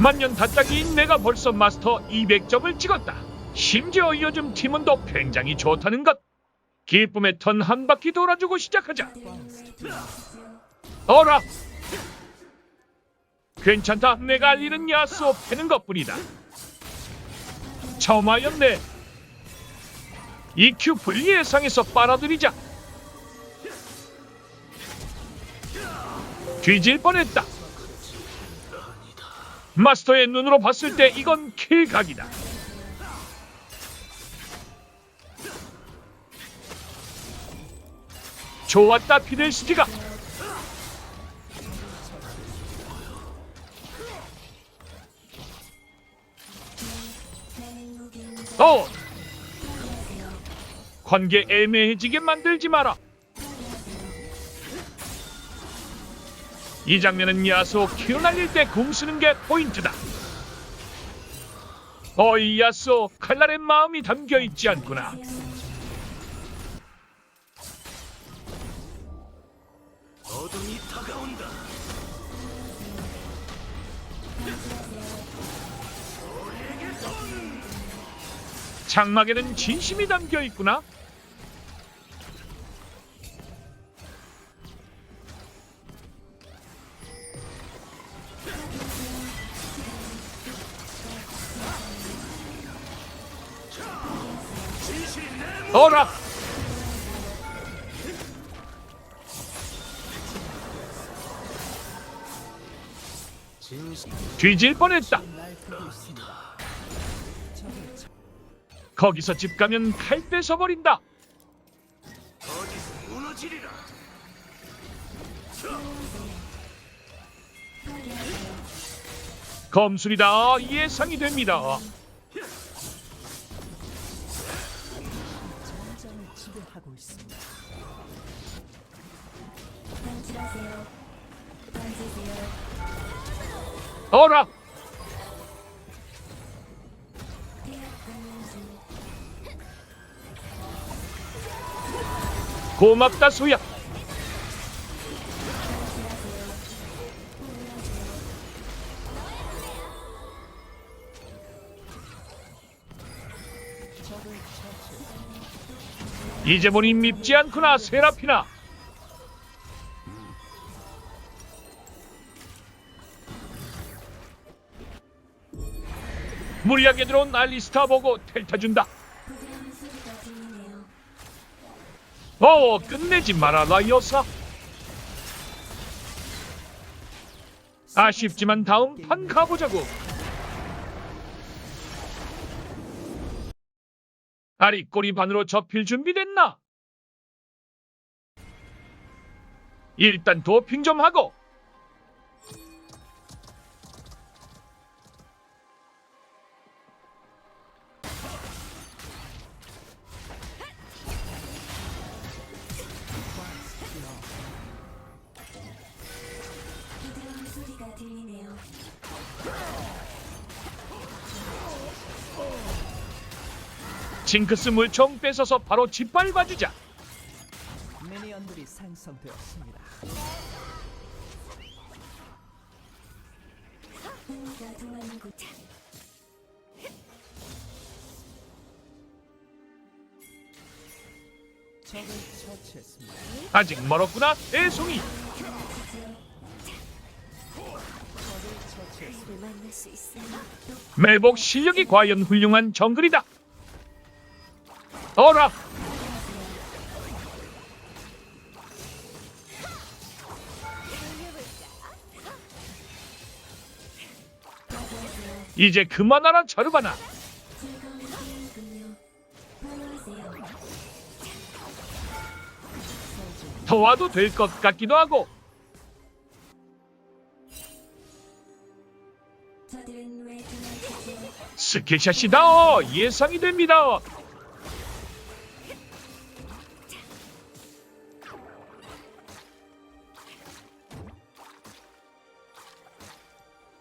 만년 다짜기인 내가 벌써 마스터 200점을 찍었다. 심지어 요즘 팀원도 굉장히 좋다는 것. 기쁨의 턴 한 바퀴 돌아주고 시작하자. 어라! 괜찮다. 내가 할 일은 야스오 패는 것뿐이다. 하였네. EQ 분리 예상에서 빨아들이자. 뒤질 뻔했다. 마스터의 눈으로 봤을 때 이건 킬각이다. 좋았다 피델스티가. 어. 관계 애매해지게 만들지 마라. 이 장면은 야스오 키 날릴 때 궁 쓰는 게 포인트다. 어이 야스오 칼날의 마음이 담겨 있지 않구나. 어둠이 다가온다. 장막에는 진심이 담겨 있구나. 어라! 뒤질 뻔했다. 거기서 집 가면 칼. 어디서 무너지리라. 검술이다 예상이 됩니다. 어라! 고맙다 소야. 이제 보니 밉지 않구나 세라피나. 무리하게 들어온 알리스타 보고 텔타준다. 어 끝내지 마라 라이어사. 아쉽지만 다음 판 가보자고. 아리 꼬리 반으로 접힐 준비됐나? 일단 도핑 좀 하고 소리가 들리네요. 징크스 물총 뺏어서 바로 짓밟아주자. 미니언들이 생성되었습니다. 적을 처치했습니다. 아직 멀었구나 애송이. 매복 실력이 과연 훌륭한 정글이다. 어라! 이제 그만하라. 반가우세요. 더 와도 될 것 같기도 하고 스킬샷이다 예상이 됩니다.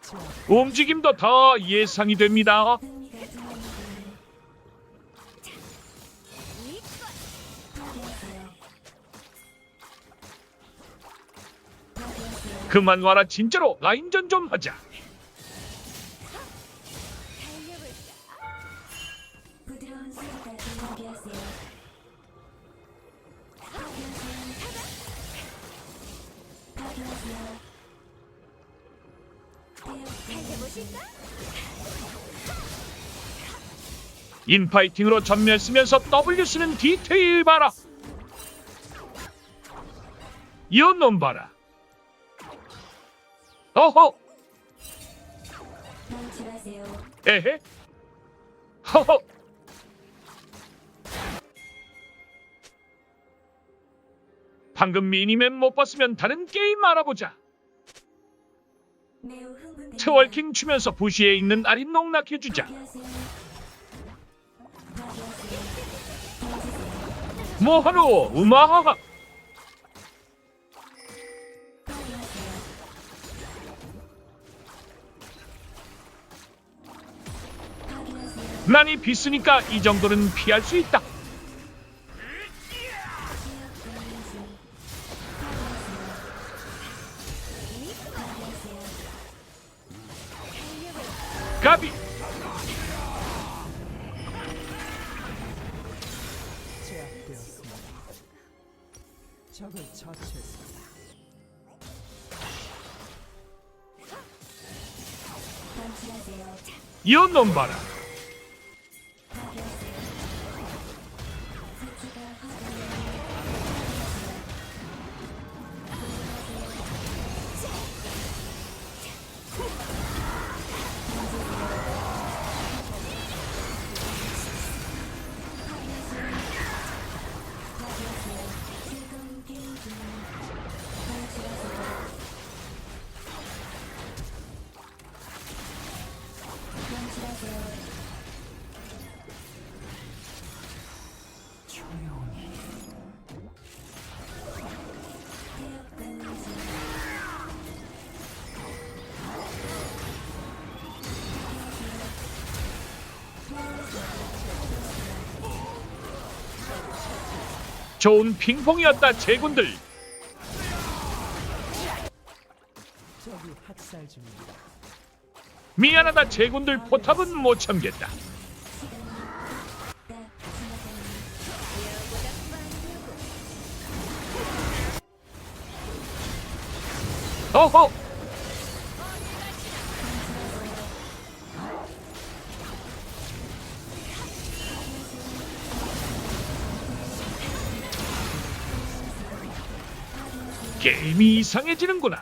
자, 움직임도 다 예상이 됩니다. 그만 와라 진짜로 라인전 좀 하자. 인파이팅으로 전멸 쓰면서 W 쓰는 디테일 봐라. 이놈 봐라. 어허. 에헤, 허허. 방금 미니맵 못 봤으면 다른 게임 알아보자. 매우 흥분 됩니다. 트월킹 추면서 부시에 있는 알이 농락해주자. 뭐하노, 우마하하. 난이 비쓰니까 이 정도는 피할 수 있다. 제압되었습니다. 적을 처치했습니다. 방출하세요. 이놈 봐라. 좋은 핑퐁이었다, 제군들. 미안하다, 제군들 포탑은 못 참겠다. 어허, 게임이 이상해지는구나.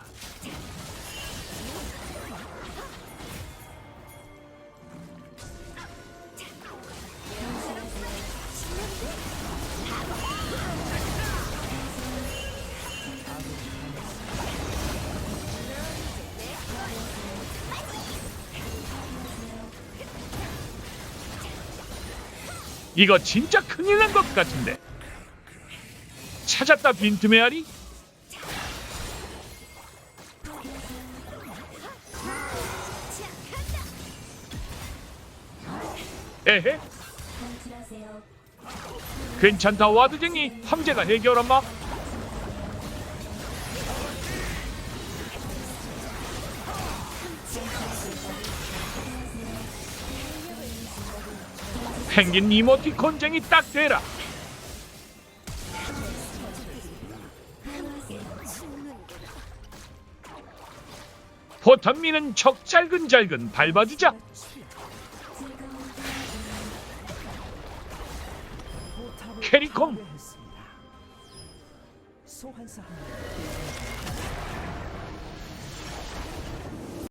이거 진짜 큰일 난 것 같은데. 찾았다 빈틈의 알이? 방출하세요. 괜찮다 와드쟁이 황제가 해결하마. 펭귄 이모티콘쟁이 딱 되라. 포탄미는 적 잘근잘근 밟아주자. 캐리콤. 소환사.